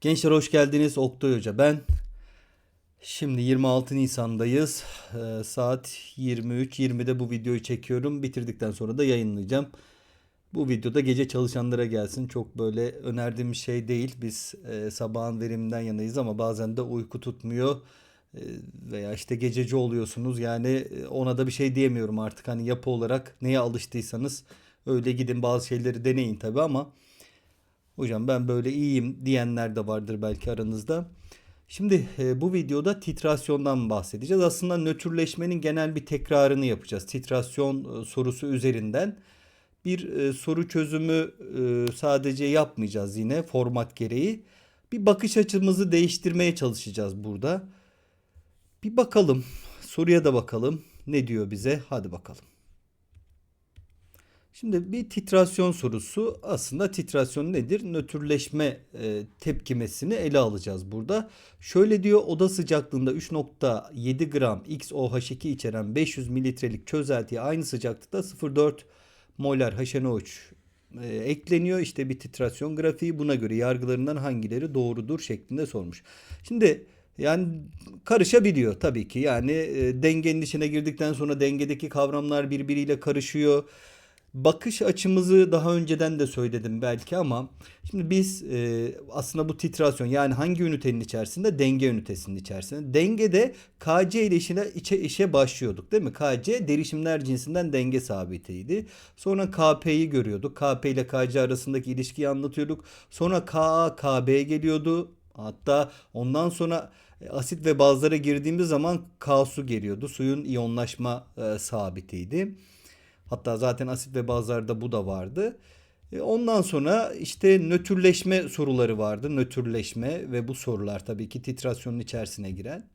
Gençler hoş geldiniz. Oktay Hoca ben. Şimdi 26 Nisan'dayız. Ee, saat 23.20'de bu videoyu çekiyorum. Bitirdikten sonra da yayınlayacağım. Bu videoda gece çalışanlara gelsin. Çok böyle önerdiğim şey değil. Biz e, sabahın veriminden yanayız ama bazen de uyku tutmuyor. E, veya işte gececi oluyorsunuz. Yani e, ona da bir şey diyemiyorum artık. Hani yapı olarak neye alıştıysanız öyle gidin bazı şeyleri deneyin tabii ama Hocam ben böyle iyiyim diyenler de vardır belki aranızda. Şimdi e, bu videoda titrasyondan bahsedeceğiz. Aslında nötrleşmenin genel bir tekrarını yapacağız. Titrasyon e, sorusu üzerinden bir e, soru çözümü e, sadece yapmayacağız yine format gereği. Bir bakış açımızı değiştirmeye çalışacağız burada. Bir bakalım. Soruya da bakalım. Ne diyor bize? Hadi bakalım. Şimdi bir titrasyon sorusu aslında titrasyon nedir? Nötrleşme e, tepkimesini ele alacağız burada. Şöyle diyor oda sıcaklığında 3.7 gram XOH2 içeren 500 mililitrelik çözeltiye aynı sıcaklıkta 0.4 molar HNO3 e, ekleniyor. İşte bir titrasyon grafiği buna göre yargılarından hangileri doğrudur şeklinde sormuş. Şimdi yani karışabiliyor tabii ki. Yani e, dengenin içine girdikten sonra dengedeki kavramlar birbiriyle karışıyor bakış açımızı daha önceden de söyledim belki ama şimdi biz e, aslında bu titrasyon yani hangi ünitenin içerisinde? Denge ünitesinin içerisinde. Dengede KC ile işine, içe, işe başlıyorduk değil mi? KC derişimler cinsinden denge sabitiydi. Sonra KP'yi görüyorduk. KP ile KC arasındaki ilişkiyi anlatıyorduk. Sonra KA, KB geliyordu. Hatta ondan sonra e, asit ve bazlara girdiğimiz zaman K su geliyordu. Suyun iyonlaşma e, sabitiydi. Hatta zaten asit ve bazlarda bu da vardı. E, ondan sonra işte nötrleşme soruları vardı. Nötrleşme ve bu sorular tabii ki titrasyonun içerisine giren.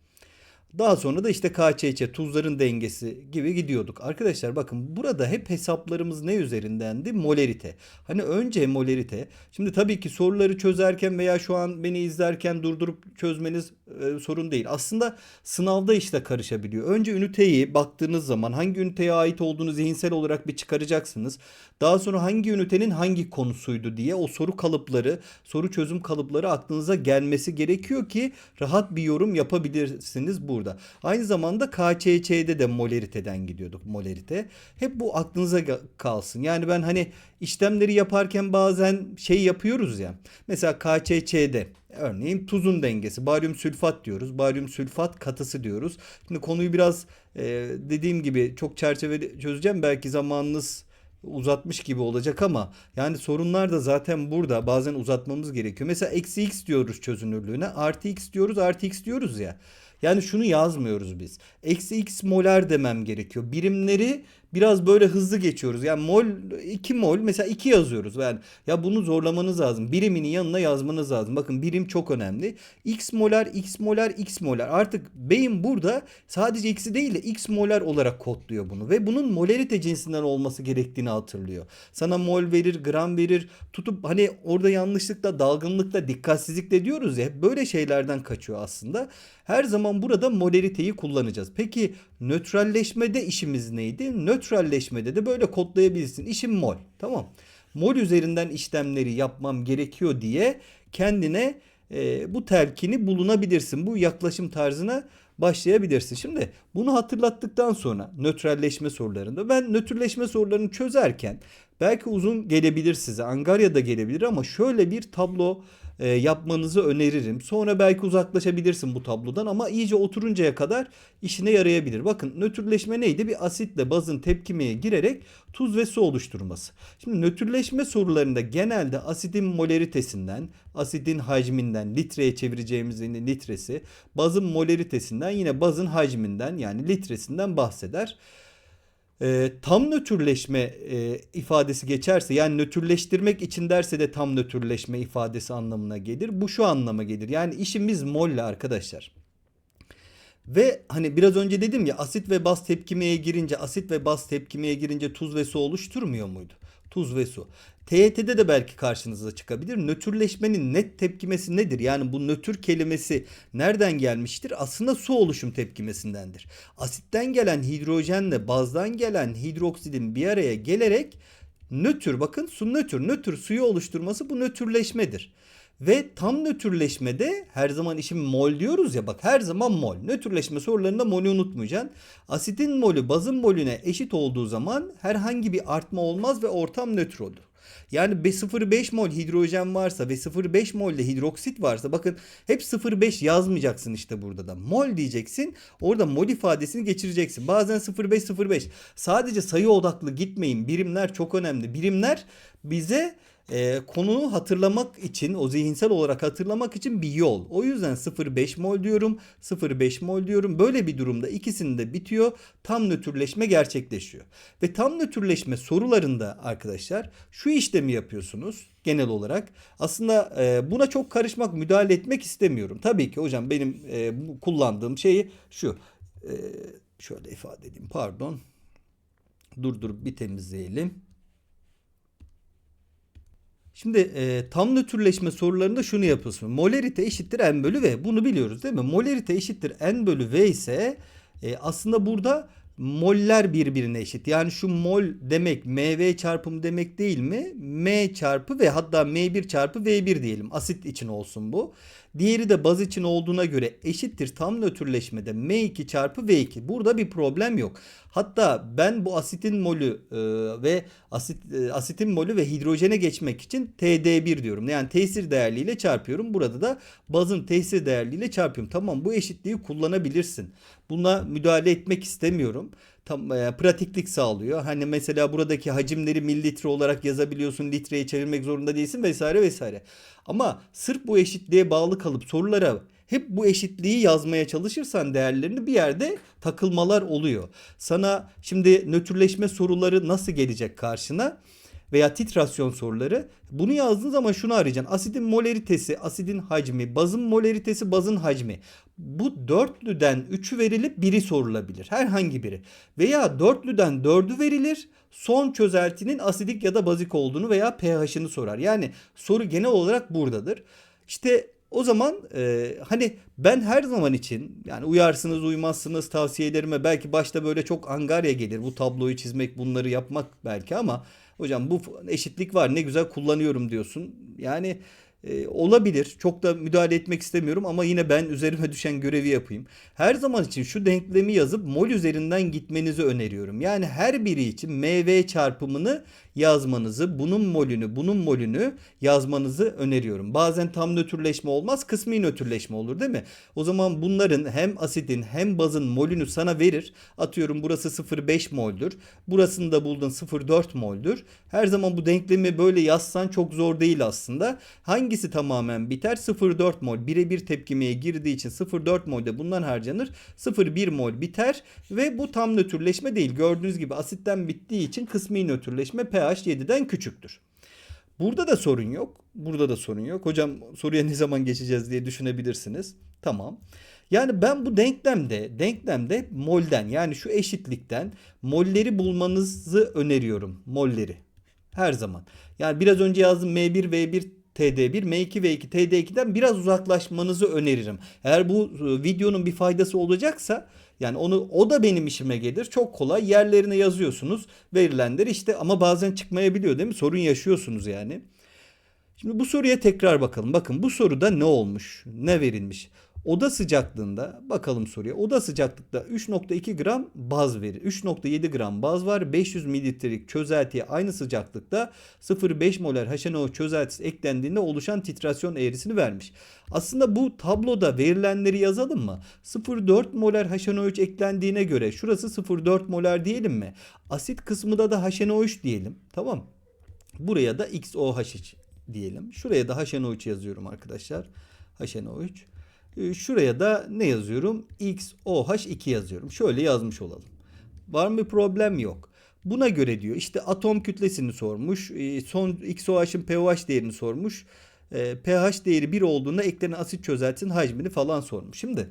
Daha sonra da işte KÇÇ tuzların dengesi gibi gidiyorduk. Arkadaşlar bakın burada hep hesaplarımız ne üzerindendi? Molerite. Hani önce molerite. Şimdi tabii ki soruları çözerken veya şu an beni izlerken durdurup çözmeniz e, sorun değil. Aslında sınavda işte karışabiliyor. Önce üniteyi baktığınız zaman hangi üniteye ait olduğunu zihinsel olarak bir çıkaracaksınız. Daha sonra hangi ünitenin hangi konusuydu diye o soru kalıpları, soru çözüm kalıpları aklınıza gelmesi gerekiyor ki rahat bir yorum yapabilirsiniz burada. Aynı zamanda KÇÇ'de de moleriteden gidiyorduk molerite. Hep bu aklınıza kalsın. Yani ben hani işlemleri yaparken bazen şey yapıyoruz ya. Mesela KÇÇ'de örneğin tuzun dengesi baryum sülfat diyoruz. Baryum sülfat katısı diyoruz. Şimdi konuyu biraz e, dediğim gibi çok çerçeve çözeceğim. Belki zamanınız uzatmış gibi olacak ama yani sorunlar da zaten burada bazen uzatmamız gerekiyor. Mesela eksi x diyoruz çözünürlüğüne artı x diyoruz artı x diyoruz ya. Yani şunu yazmıyoruz biz. Eksi x molar demem gerekiyor. Birimleri biraz böyle hızlı geçiyoruz. Yani mol 2 mol mesela 2 yazıyoruz. Yani ya bunu zorlamanız lazım. Birimini yanına yazmanız lazım. Bakın birim çok önemli. X molar, X molar, X molar. Artık beyin burada sadece x'i değil de X molar olarak kodluyor bunu ve bunun molarite cinsinden olması gerektiğini hatırlıyor. Sana mol verir, gram verir. Tutup hani orada yanlışlıkla, dalgınlıkla, dikkatsizlikle diyoruz ya böyle şeylerden kaçıyor aslında. Her zaman burada molariteyi kullanacağız. Peki nötralleşmede işimiz neydi? Nötralleşmede de böyle kodlayabilirsin. İşim mol. Tamam. Mol üzerinden işlemleri yapmam gerekiyor diye kendine e, bu telkini bulunabilirsin. Bu yaklaşım tarzına başlayabilirsin. Şimdi bunu hatırlattıktan sonra nötralleşme sorularında ben nötrleşme sorularını çözerken belki uzun gelebilir size. Angarya da gelebilir ama şöyle bir tablo e, yapmanızı öneririm. Sonra belki uzaklaşabilirsin bu tablodan ama iyice oturuncaya kadar işine yarayabilir. Bakın nötrleşme neydi? Bir asitle bazın tepkimeye girerek tuz ve su oluşturması. Şimdi nötrleşme sorularında genelde asidin moleritesinden, asidin hacminden, litreye çevireceğimiz litresi, bazın moleritesinden yine bazın hacminden yani litresinden bahseder e, tam nötrleşme e, ifadesi geçerse yani nötrleştirmek için derse de tam nötrleşme ifadesi anlamına gelir. Bu şu anlama gelir. Yani işimiz molle arkadaşlar. Ve hani biraz önce dedim ya asit ve baz tepkimeye girince asit ve baz tepkimeye girince tuz ve su oluşturmuyor muydu? Tuz ve su. TYT'de de belki karşınıza çıkabilir. Nötrleşmenin net tepkimesi nedir? Yani bu nötr kelimesi nereden gelmiştir? Aslında su oluşum tepkimesindendir. Asitten gelen hidrojenle bazdan gelen hidroksidin bir araya gelerek nötr bakın su nötr nötr suyu oluşturması bu nötrleşmedir. Ve tam nötrleşmede her zaman işim mol diyoruz ya bak her zaman mol. Nötrleşme sorularında molü unutmayacaksın. Asitin molü bazın molüne eşit olduğu zaman herhangi bir artma olmaz ve ortam nötr olur. Yani 0,5 mol hidrojen varsa ve 0,5 mol de hidroksit varsa bakın hep 0,5 yazmayacaksın işte burada da. Mol diyeceksin. Orada mol ifadesini geçireceksin. Bazen 0,5 0,5. Sadece sayı odaklı gitmeyin. Birimler çok önemli. Birimler bize e, konuyu hatırlamak için o zihinsel olarak hatırlamak için bir yol. O yüzden 0,5 mol diyorum 0,5 mol diyorum. Böyle bir durumda ikisinde bitiyor. Tam nötrleşme gerçekleşiyor. Ve tam nötrleşme sorularında arkadaşlar şu işlemi yapıyorsunuz genel olarak. Aslında e, buna çok karışmak, müdahale etmek istemiyorum. Tabii ki hocam benim e, kullandığım şeyi şu. E, şöyle ifade edeyim pardon. Durdurup bir temizleyelim. Şimdi e, tam nötrleşme sorularında şunu yapıyorsun. Molarite eşittir n bölü v. Bunu biliyoruz değil mi? Molarite eşittir n bölü v ise e, aslında burada moller birbirine eşit. Yani şu mol demek mv çarpım demek değil mi? m çarpı v hatta m1 çarpı v1 diyelim. Asit için olsun bu. Diğeri de baz için olduğuna göre eşittir tam nötrleşmede m2 çarpı v2. Burada bir problem yok. Hatta ben bu asitin molü e, ve asit e, asitin molü ve hidrojene geçmek için TD1 diyorum. Yani tesir değerliyle çarpıyorum. Burada da bazın tesir değerliyle çarpıyorum. Tamam bu eşitliği kullanabilirsin. Buna müdahale etmek istemiyorum tam e, pratiklik sağlıyor. Hani mesela buradaki hacimleri mililitre olarak yazabiliyorsun. Litreye çevirmek zorunda değilsin vesaire vesaire. Ama sırf bu eşitliğe bağlı kalıp sorulara hep bu eşitliği yazmaya çalışırsan değerlerini bir yerde takılmalar oluyor. Sana şimdi nötrleşme soruları nasıl gelecek karşına? veya titrasyon soruları. Bunu yazdığın zaman şunu arayacaksın. Asidin molaritesi, asidin hacmi, bazın molaritesi, bazın hacmi. Bu dörtlüden üçü verilip biri sorulabilir. Herhangi biri. Veya dörtlüden dördü verilir. Son çözeltinin asidik ya da bazik olduğunu veya pH'ını sorar. Yani soru genel olarak buradadır. İşte o zaman e, hani ben her zaman için yani uyarsınız uymazsınız tavsiyelerime belki başta böyle çok angarya gelir bu tabloyu çizmek bunları yapmak belki ama hocam bu eşitlik var ne güzel kullanıyorum diyorsun. Yani e, olabilir. Çok da müdahale etmek istemiyorum ama yine ben üzerime düşen görevi yapayım. Her zaman için şu denklemi yazıp mol üzerinden gitmenizi öneriyorum. Yani her biri için mv çarpımını yazmanızı, bunun molünü, bunun molünü yazmanızı öneriyorum. Bazen tam nötrleşme olmaz, kısmi nötrleşme olur değil mi? O zaman bunların hem asidin hem bazın molünü sana verir. Atıyorum burası 0,5 moldür. Burasını da buldun 0,4 moldür. Her zaman bu denklemi böyle yazsan çok zor değil aslında. Hangisi tamamen biter? 0,4 mol. Birebir tepkimeye girdiği için 0,4 molde bundan harcanır. 0,1 mol biter ve bu tam nötrleşme değil. Gördüğünüz gibi asitten bittiği için kısmi nötrleşme pH pH 7'den küçüktür. Burada da sorun yok. Burada da sorun yok. Hocam soruya ne zaman geçeceğiz diye düşünebilirsiniz. Tamam. Yani ben bu denklemde, denklemde molden yani şu eşitlikten molleri bulmanızı öneriyorum. Molleri. Her zaman. Yani biraz önce yazdım M1 V1 TD1, M2 V2 TD2'den biraz uzaklaşmanızı öneririm. Eğer bu e, videonun bir faydası olacaksa yani onu o da benim işime gelir. Çok kolay yerlerine yazıyorsunuz verilenleri işte ama bazen çıkmayabiliyor değil mi? Sorun yaşıyorsunuz yani. Şimdi bu soruya tekrar bakalım. Bakın bu soruda ne olmuş? Ne verilmiş? Oda sıcaklığında bakalım soruya. Oda sıcaklıkta 3.2 gram baz verir. 3.7 gram baz var. 500 mililitrelik çözeltiye aynı sıcaklıkta 0.5 molar HNO çözeltisi eklendiğinde oluşan titrasyon eğrisini vermiş. Aslında bu tabloda verilenleri yazalım mı? 0.4 molar HNO3 eklendiğine göre şurası 0.4 molar diyelim mi? Asit kısmında da HNO3 diyelim. Tamam. Buraya da XOH diyelim. Şuraya da HNO3 yazıyorum arkadaşlar. HNO3. Ee, şuraya da ne yazıyorum? XOH2 yazıyorum. Şöyle yazmış olalım. Var mı bir problem? Yok. Buna göre diyor işte atom kütlesini sormuş. Ee, son XOH'ın pOH değerini sormuş. Ee, pH değeri 1 olduğunda eklenen asit çözeltisinin hacmini falan sormuş. Şimdi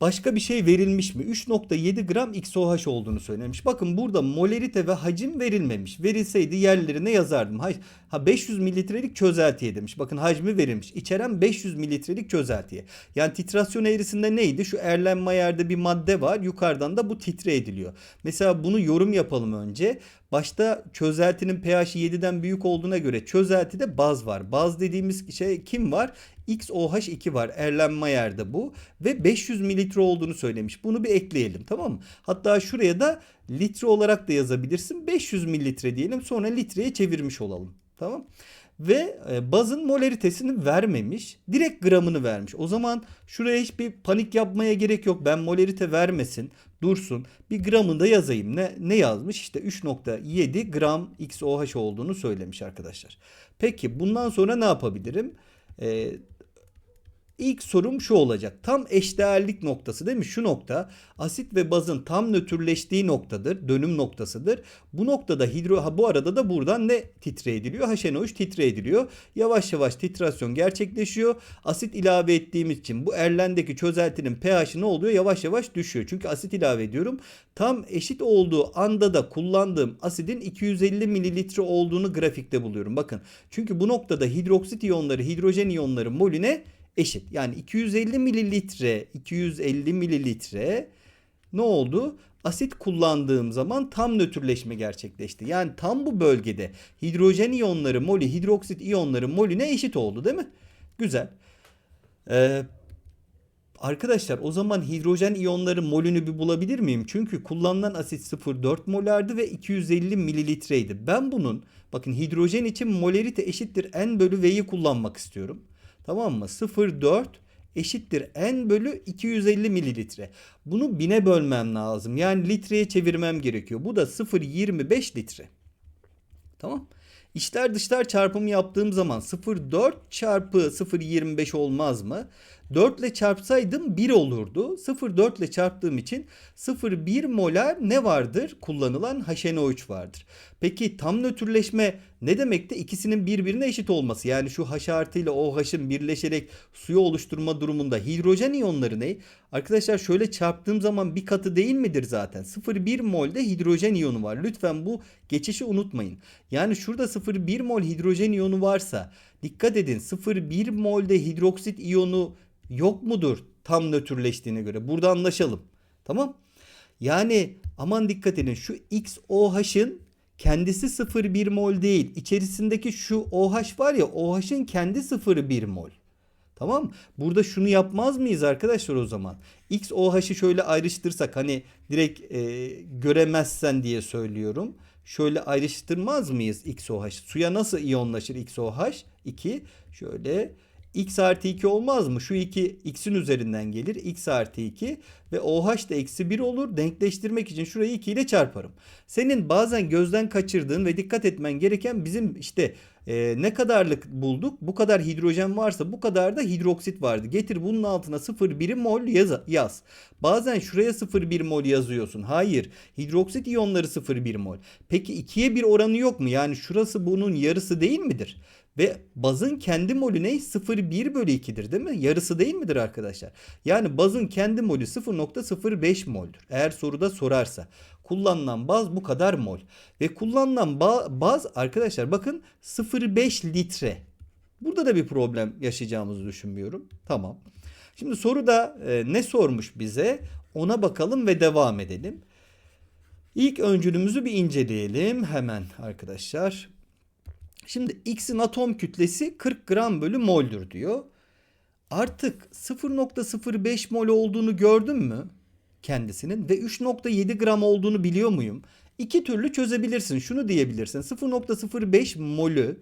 Başka bir şey verilmiş mi? 3.7 gram XOH olduğunu söylemiş. Bakın burada molerite ve hacim verilmemiş. Verilseydi yerlerine yazardım. Ha 500 mililitrelik çözeltiye demiş. Bakın hacmi verilmiş. İçeren 500 mililitrelik çözeltiye. Yani titrasyon eğrisinde neydi? Şu Erlenmeyer'de bir madde var. Yukarıdan da bu titre ediliyor. Mesela bunu yorum yapalım önce. Başta çözeltinin pH'i 7'den büyük olduğuna göre çözeltide baz var. Baz dediğimiz şey kim var? XOH2 var. Erlenmeyer'de bu. Ve 500 mililitre olduğunu söylemiş. Bunu bir ekleyelim tamam mı? Hatta şuraya da litre olarak da yazabilirsin. 500 mililitre diyelim. Sonra litreye çevirmiş olalım. Tamam. Ve e, bazın molaritesini vermemiş. Direkt gramını vermiş. O zaman şuraya hiçbir panik yapmaya gerek yok. Ben molarite vermesin. Dursun. Bir gramını da yazayım. Ne, ne yazmış? İşte 3.7 gram XOH olduğunu söylemiş arkadaşlar. Peki bundan sonra ne yapabilirim? Ee, İlk sorum şu olacak. Tam eşdeğerlik noktası değil mi? Şu nokta asit ve bazın tam nötrleştiği noktadır. Dönüm noktasıdır. Bu noktada hidro ha bu arada da buradan ne titre ediliyor? HNO3 titre ediliyor. Yavaş yavaş titrasyon gerçekleşiyor. Asit ilave ettiğimiz için bu erlendeki çözeltinin pH'i ne oluyor? Yavaş yavaş düşüyor. Çünkü asit ilave ediyorum. Tam eşit olduğu anda da kullandığım asidin 250 mililitre olduğunu grafikte buluyorum. Bakın. Çünkü bu noktada hidroksit iyonları, hidrojen iyonları molüne eşit. Yani 250 mililitre 250 mililitre ne oldu? Asit kullandığım zaman tam nötrleşme gerçekleşti. Yani tam bu bölgede hidrojen iyonları molü, hidroksit iyonları molüne eşit oldu değil mi? Güzel. Ee, arkadaşlar o zaman hidrojen iyonları molünü bir bulabilir miyim? Çünkü kullanılan asit 0,4 molardı ve 250 mililitreydi. Ben bunun bakın hidrojen için molarite eşittir n bölü v'yi kullanmak istiyorum. Tamam mı? 0,4 eşittir n bölü 250 mililitre. Bunu bine bölmem lazım. Yani litreye çevirmem gerekiyor. Bu da 0,25 litre. Tamam. İçler dışlar çarpımı yaptığım zaman 0,4 çarpı 0,25 olmaz mı? 4 ile çarpsaydım 1 olurdu. 0,4 ile çarptığım için 0,1 molar ne vardır? Kullanılan HNO3 vardır. Peki tam nötrleşme ne demekti? İkisinin birbirine eşit olması. Yani şu H artı ile OH'ın birleşerek suyu oluşturma durumunda hidrojen iyonları ne? Arkadaşlar şöyle çarptığım zaman bir katı değil midir zaten? 0,1 molde hidrojen iyonu var. Lütfen bu geçişi unutmayın. Yani şurada 0,1 mol hidrojen iyonu varsa dikkat edin 0,1 molde hidroksit iyonu yok mudur tam nötrleştiğine göre? Burada anlaşalım. Tamam? Yani aman dikkat edin şu XOH'ın kendisi 0,1 mol değil. İçerisindeki şu OH var ya OH'ın kendi 0,1 mol. Tamam? Burada şunu yapmaz mıyız arkadaşlar o zaman? XOH'ı şöyle ayrıştırsak hani direkt e, göremezsen diye söylüyorum. Şöyle ayrıştırmaz mıyız XOH? Suya nasıl iyonlaşır XOH? 2 şöyle x artı 2 olmaz mı? Şu 2 x'in üzerinden gelir. x artı 2 ve OH da eksi 1 olur. Denkleştirmek için şurayı 2 ile çarparım. Senin bazen gözden kaçırdığın ve dikkat etmen gereken bizim işte e, ne kadarlık bulduk? Bu kadar hidrojen varsa bu kadar da hidroksit vardı. Getir bunun altına 0,1 mol yaz, yaz. Bazen şuraya 0,1 mol yazıyorsun. Hayır. Hidroksit iyonları 0,1 mol. Peki 2'ye bir oranı yok mu? Yani şurası bunun yarısı değil midir? Ve bazın kendi molü ne? 0,1 bölü 2'dir değil mi? Yarısı değil midir arkadaşlar? Yani bazın kendi molü 0,05 mol'dür. Eğer soruda sorarsa. Kullanılan baz bu kadar mol. Ve kullanılan ba- baz arkadaşlar bakın 0,5 litre. Burada da bir problem yaşayacağımızı düşünmüyorum. Tamam. Şimdi soruda e, ne sormuş bize? Ona bakalım ve devam edelim. İlk öncülümüzü bir inceleyelim hemen arkadaşlar. Şimdi X'in atom kütlesi 40 gram bölü moldür diyor. Artık 0.05 mol olduğunu gördün mü kendisinin ve 3.7 gram olduğunu biliyor muyum? İki türlü çözebilirsin. Şunu diyebilirsin. 0.05 molü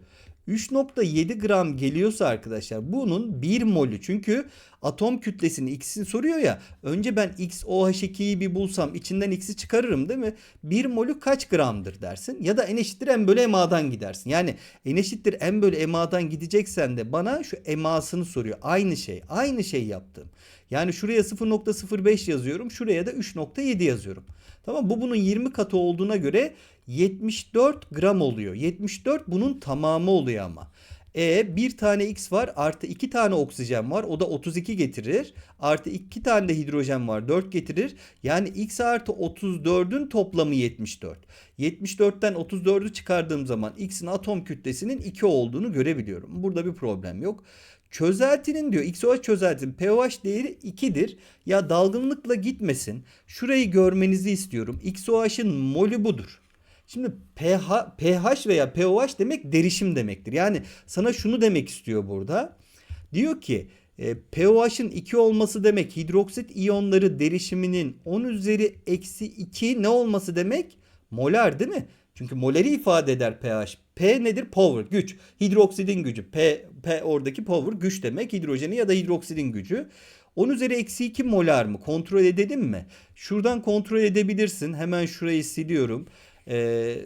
3.7 gram geliyorsa arkadaşlar bunun 1 molü. Çünkü atom kütlesini x'ini soruyor ya. Önce ben XOH2'yi bir bulsam içinden x'i çıkarırım değil mi? 1 molü kaç gramdır dersin. Ya da n eşittir m bölü ma'dan gidersin. Yani n eşittir m bölü ma'dan gideceksen de bana şu ma'sını soruyor. Aynı şey. Aynı şey yaptım. Yani şuraya 0.05 yazıyorum. Şuraya da 3.7 yazıyorum. Tamam bu bunun 20 katı olduğuna göre 74 gram oluyor. 74 bunun tamamı oluyor ama. E bir tane X var artı iki tane oksijen var. O da 32 getirir. Artı iki tane de hidrojen var 4 getirir. Yani X artı 34'ün toplamı 74. 74'ten 34'ü çıkardığım zaman X'in atom kütlesinin 2 olduğunu görebiliyorum. Burada bir problem yok. Çözeltinin diyor XOH çözeltinin pH değeri 2'dir. Ya dalgınlıkla gitmesin. Şurayı görmenizi istiyorum. XOH'ın molü budur. Şimdi pH, pH veya pOH demek derişim demektir. Yani sana şunu demek istiyor burada. Diyor ki e, pOH'ın 2 olması demek hidroksit iyonları derişiminin 10 üzeri eksi 2 ne olması demek? Molar değil mi? Çünkü moleri ifade eder pH. P nedir? Power, güç. Hidroksidin gücü. P, P oradaki power güç demek. Hidrojeni ya da hidroksidin gücü. 10 üzeri eksi 2 molar mı? Kontrol edelim mi? Şuradan kontrol edebilirsin. Hemen şurayı siliyorum. Ee,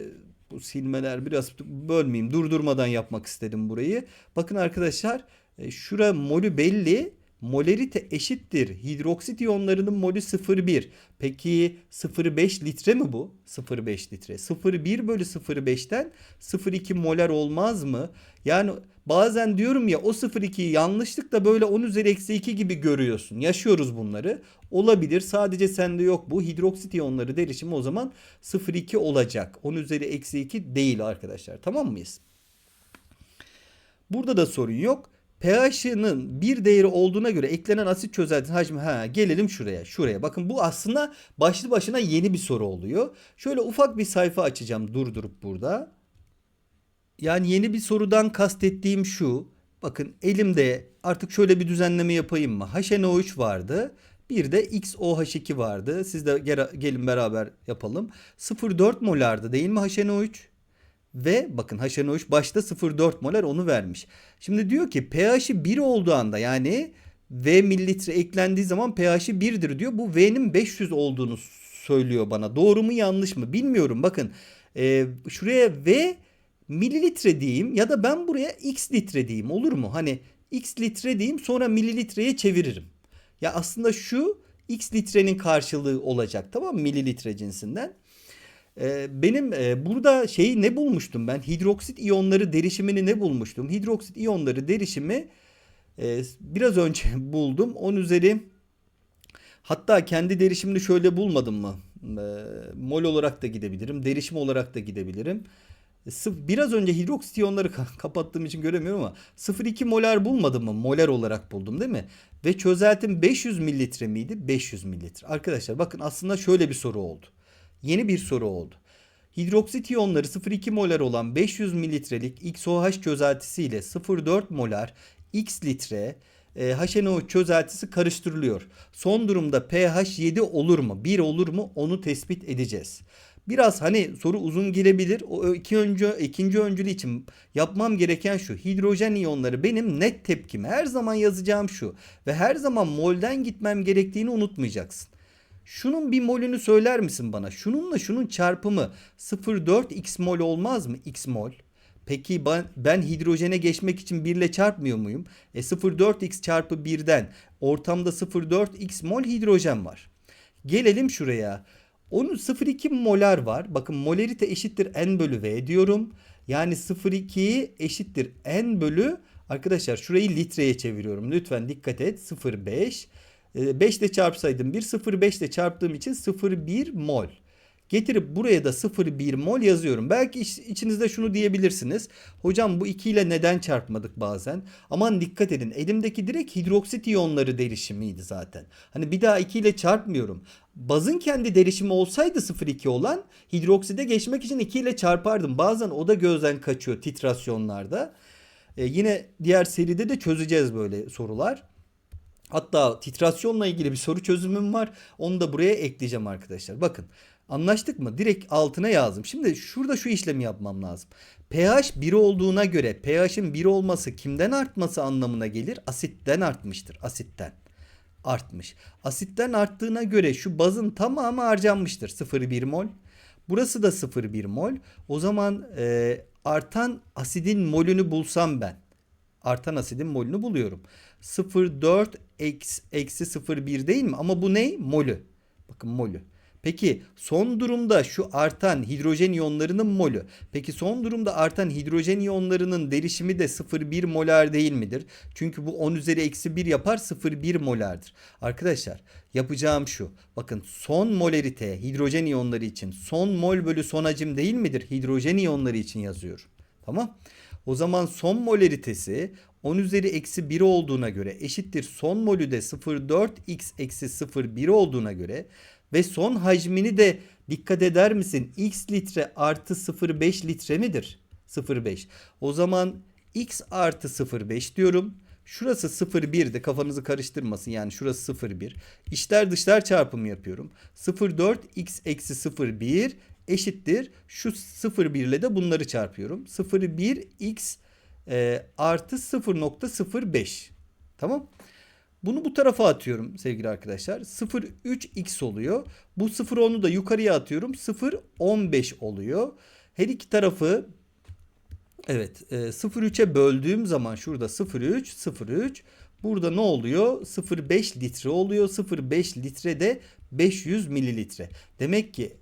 bu silmeler biraz bölmeyeyim. Durdurmadan yapmak istedim burayı. Bakın arkadaşlar e, şura molü belli. Molerite eşittir. Hidroksit iyonlarının molü 0,1. Peki 0,5 litre mi bu? 0,5 litre. 0,1 bölü 0,5'ten 0,2 molar olmaz mı? Yani bazen diyorum ya o 0,2'yi yanlışlıkla böyle 10 üzeri eksi 2 gibi görüyorsun. Yaşıyoruz bunları. Olabilir. Sadece sende yok bu. Hidroksit iyonları derişimi o zaman 0,2 olacak. 10 üzeri eksi 2 değil arkadaşlar. Tamam mıyız? Burada da sorun yok pH'ının bir değeri olduğuna göre eklenen asit çözeltinin hacmi ha gelelim şuraya. Şuraya. Bakın bu aslında başlı başına yeni bir soru oluyor. Şöyle ufak bir sayfa açacağım durdurup burada. Yani yeni bir sorudan kastettiğim şu. Bakın elimde artık şöyle bir düzenleme yapayım mı? HNO3 vardı. Bir de XOH2 vardı. Siz de gelin beraber yapalım. 0,4 molardı değil mi HNO3? Ve bakın HNO3 başta 0,4 molar onu vermiş. Şimdi diyor ki pH'i 1 olduğu anda yani V mililitre eklendiği zaman pH'i 1'dir diyor. Bu V'nin 500 olduğunu söylüyor bana. Doğru mu yanlış mı bilmiyorum. Bakın e, şuraya V mililitre diyeyim ya da ben buraya X litre diyeyim olur mu? Hani X litre diyeyim sonra mililitreye çeviririm. Ya aslında şu X litrenin karşılığı olacak tamam mı mililitre cinsinden. Ee, benim e, burada şeyi ne bulmuştum ben? Hidroksit iyonları derişimini ne bulmuştum? Hidroksit iyonları derişimi e, biraz önce buldum. 10 üzeri hatta kendi derişimini şöyle bulmadım mı? E, mol olarak da gidebilirim. Derişim olarak da gidebilirim. Biraz önce hidroksit iyonları kapattığım için göremiyorum ama 0,2 molar bulmadım mı? Molar olarak buldum değil mi? Ve çözeltim 500 mililitre miydi? 500 mililitre. Arkadaşlar bakın aslında şöyle bir soru oldu yeni bir soru oldu. Hidroksit iyonları 0,2 molar olan 500 mililitrelik XOH çözeltisi ile 0,4 molar X litre e, HNO çözeltisi karıştırılıyor. Son durumda pH 7 olur mu? 1 olur mu? Onu tespit edeceğiz. Biraz hani soru uzun girebilir. O iki önce ikinci öncülü için yapmam gereken şu. Hidrojen iyonları benim net tepkim. Her zaman yazacağım şu ve her zaman molden gitmem gerektiğini unutmayacaksın. Şunun bir molünü söyler misin bana? Şununla şunun çarpımı 0,4 x mol olmaz mı? x mol. Peki ben, ben hidrojene geçmek için 1 ile çarpmıyor muyum? E 0,4x çarpı 1'den ortamda 0,4x mol hidrojen var. Gelelim şuraya. Onun 0,2 molar var. Bakın molarite eşittir n bölü v diyorum. Yani 0,2 eşittir n bölü arkadaşlar şurayı litreye çeviriyorum. Lütfen dikkat et. 0,5 5 ile çarpsaydım 1 0,5 ile çarptığım için 0,1 mol. Getirip buraya da 0,1 mol yazıyorum. Belki içinizde şunu diyebilirsiniz. Hocam bu 2 ile neden çarpmadık bazen? Aman dikkat edin. Elimdeki direkt hidroksit iyonları derişimiydi zaten. Hani bir daha 2 ile çarpmıyorum. Bazın kendi derişimi olsaydı 0,2 olan hidrokside geçmek için 2 ile çarpardım. Bazen o da gözden kaçıyor titrasyonlarda. Ee, yine diğer seride de çözeceğiz böyle sorular. Hatta titrasyonla ilgili bir soru çözümüm var. Onu da buraya ekleyeceğim arkadaşlar. Bakın anlaştık mı? Direkt altına yazdım. Şimdi şurada şu işlemi yapmam lazım. pH 1 olduğuna göre pH'in 1 olması kimden artması anlamına gelir? Asitten artmıştır. Asitten artmış. Asitten arttığına göre şu bazın tamamı harcanmıştır. 0,1 mol. Burası da 0,1 mol. O zaman e, artan asidin molünü bulsam ben. Artan asidin molünü buluyorum. 0,4 eksi 0,1 değil mi? Ama bu ne? Molü. Bakın molü. Peki son durumda şu artan hidrojen iyonlarının molü. Peki son durumda artan hidrojen iyonlarının derişimi de 0,1 molar değil midir? Çünkü bu 10 üzeri eksi 1 yapar 0,1 molardır. Arkadaşlar yapacağım şu. Bakın son molarite hidrojen iyonları için son mol bölü son hacim değil midir? Hidrojen iyonları için yazıyorum. Tamam. O zaman son molaritesi 10 üzeri eksi 1 olduğuna göre eşittir son molü de 0,4x eksi 0,1 olduğuna göre ve son hacmini de dikkat eder misin? x litre artı 0,5 litre midir? 0,5. O zaman x artı 0,5 diyorum. Şurası 0,1'di kafanızı karıştırmasın yani şurası 0,1. İçler dışlar çarpımı yapıyorum. 0,4 x eksi 0,1 eşittir. Şu 0,1 ile de bunları çarpıyorum. 0,1 x e, artı 0.05. Tamam. Bunu bu tarafa atıyorum sevgili arkadaşlar. 0,3x oluyor. Bu 0,10'u da yukarıya atıyorum. 0,15 oluyor. Her iki tarafı evet e, 0,3'e böldüğüm zaman şurada 0,3 0,3 burada ne oluyor? 0,5 litre oluyor. 0,5 litre de 500 mililitre. Demek ki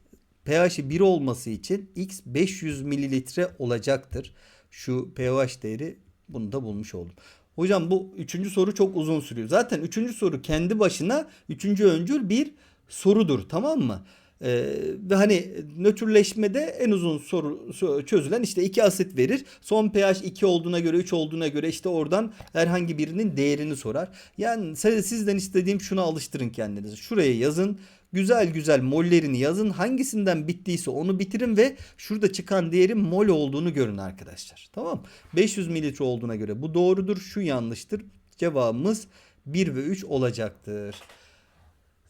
pH'i 1 olması için x 500 mililitre olacaktır. Şu pH değeri bunu da bulmuş oldum. Hocam bu üçüncü soru çok uzun sürüyor. Zaten üçüncü soru kendi başına üçüncü öncül bir sorudur tamam mı? Ee, ve hani nötrleşmede en uzun soru çözülen işte iki asit verir. Son pH 2 olduğuna göre 3 olduğuna göre işte oradan herhangi birinin değerini sorar. Yani sizden istediğim şuna alıştırın kendinizi. Şuraya yazın. Güzel güzel mollerini yazın. Hangisinden bittiyse onu bitirin ve şurada çıkan değerin mol olduğunu görün arkadaşlar. Tamam 500 mililitre olduğuna göre bu doğrudur. Şu yanlıştır. Cevabımız 1 ve 3 olacaktır.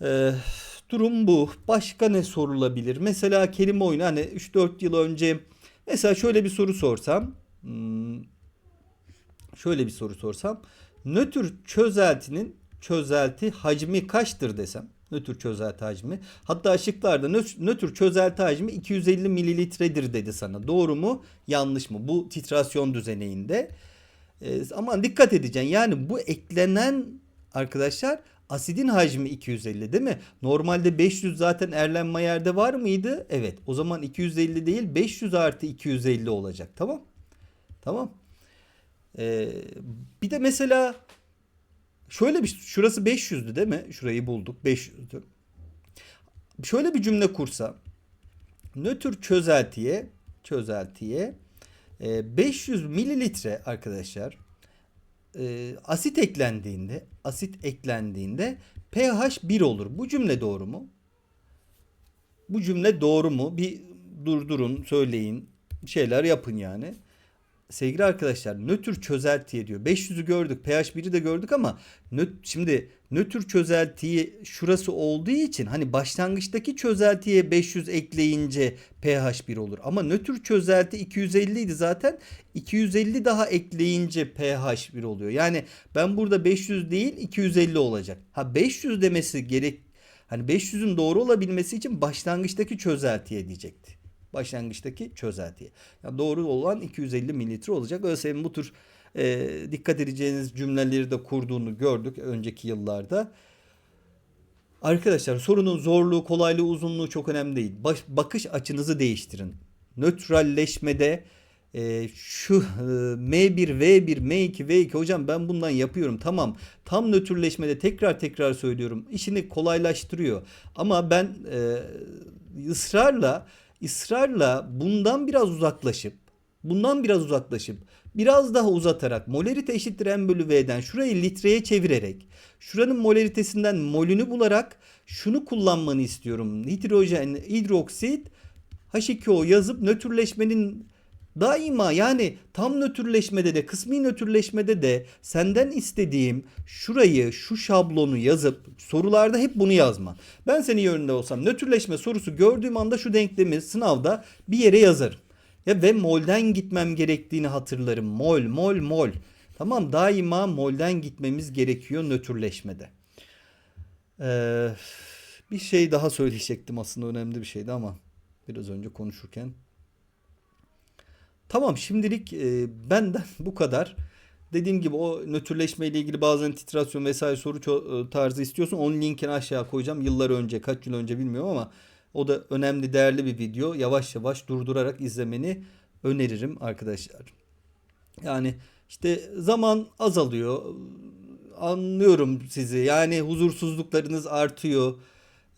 Ee, durum bu. Başka ne sorulabilir? Mesela kelime oyunu hani 3-4 yıl önce mesela şöyle bir soru sorsam. Hmm, şöyle bir soru sorsam. Nötr çözeltinin çözelti hacmi kaçtır desem nötr çözelti hacmi. Hatta şıklarda nötr çözelti hacmi 250 mililitredir dedi sana. Doğru mu? Yanlış mı? Bu titrasyon düzeneğinde. Ee, ama dikkat edeceksin. Yani bu eklenen arkadaşlar asidin hacmi 250 değil mi? Normalde 500 zaten Erlenmeyer'de var mıydı? Evet. O zaman 250 değil 500 artı 250 olacak. Tamam. Tamam. Ee, bir de mesela Şöyle bir şurası 500'dü değil mi? Şurayı bulduk 500'dü. Şöyle bir cümle kursa nötr çözeltiye çözeltiye 500 e, mililitre arkadaşlar e, asit eklendiğinde asit eklendiğinde pH 1 olur. Bu cümle doğru mu? Bu cümle doğru mu? Bir durdurun, söyleyin. Şeyler yapın yani sevgili arkadaşlar nötr çözeltiye diyor. 500'ü gördük. pH 1'i de gördük ama nöt, şimdi nötr çözeltiyi şurası olduğu için hani başlangıçtaki çözeltiye 500 ekleyince pH 1 olur. Ama nötr çözelti 250 idi zaten. 250 daha ekleyince pH 1 oluyor. Yani ben burada 500 değil 250 olacak. Ha 500 demesi gerek hani 500'ün doğru olabilmesi için başlangıçtaki çözeltiye diyecekti başlangıçtaki çözeltiye. Yani doğru olan 250 mililitre olacak. ÖSYM bu tür e, dikkat edeceğiniz cümleleri de kurduğunu gördük önceki yıllarda. Arkadaşlar sorunun zorluğu, kolaylığı, uzunluğu çok önemli değil. Baş, bakış açınızı değiştirin. Nötralleşmede e, şu e, M1, V1, M2, V2 hocam ben bundan yapıyorum. Tamam tam nötrleşmede tekrar tekrar söylüyorum. İşini kolaylaştırıyor. Ama ben e, ısrarla ısrarla bundan biraz uzaklaşıp bundan biraz uzaklaşıp biraz daha uzatarak molarite eşittir m bölü v'den şurayı litreye çevirerek şuranın molaritesinden molünü bularak şunu kullanmanı istiyorum. Hidrojen, hidroksit H2O yazıp nötrleşmenin daima yani tam nötrleşmede de kısmi nötrleşmede de senden istediğim şurayı şu şablonu yazıp sorularda hep bunu yazman. Ben senin yönünde olsam nötrleşme sorusu gördüğüm anda şu denklemi sınavda bir yere yazarım. Ya ve molden gitmem gerektiğini hatırlarım. Mol, mol, mol. Tamam daima molden gitmemiz gerekiyor nötrleşmede. Ee, bir şey daha söyleyecektim aslında önemli bir şeydi ama biraz önce konuşurken Tamam şimdilik e, benden bu kadar. Dediğim gibi o nötrleşme ile ilgili bazen titrasyon vesaire soru e, tarzı istiyorsun. Onun linkini aşağı koyacağım. Yıllar önce, kaç yıl önce bilmiyorum ama O da önemli, değerli bir video. Yavaş yavaş durdurarak izlemeni öneririm arkadaşlar. Yani işte zaman azalıyor. Anlıyorum sizi. Yani huzursuzluklarınız artıyor.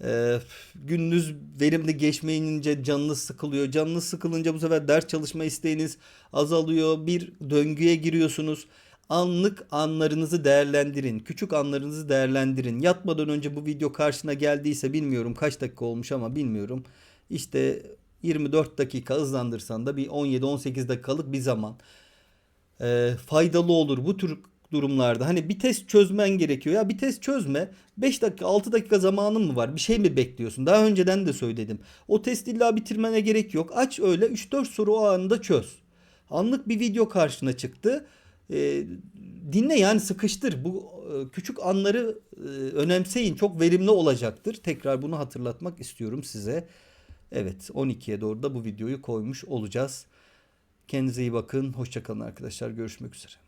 Ee, gününüz verimli geçmeyince canınız sıkılıyor. Canınız sıkılınca bu sefer ders çalışma isteğiniz azalıyor. Bir döngüye giriyorsunuz. Anlık anlarınızı değerlendirin. Küçük anlarınızı değerlendirin. Yatmadan önce bu video karşına geldiyse bilmiyorum kaç dakika olmuş ama bilmiyorum. İşte 24 dakika hızlandırsan da bir 17-18 dakikalık bir zaman e, faydalı olur bu tür durumlarda. Hani bir test çözmen gerekiyor. Ya bir test çözme. 5 dakika 6 dakika zamanın mı var? Bir şey mi bekliyorsun? Daha önceden de söyledim. O test illa bitirmene gerek yok. Aç öyle 3-4 soru o anda çöz. Anlık bir video karşına çıktı. E, dinle yani sıkıştır. Bu e, küçük anları e, önemseyin. Çok verimli olacaktır. Tekrar bunu hatırlatmak istiyorum size. Evet 12'ye doğru da bu videoyu koymuş olacağız. Kendinize iyi bakın. Hoşçakalın arkadaşlar. Görüşmek üzere.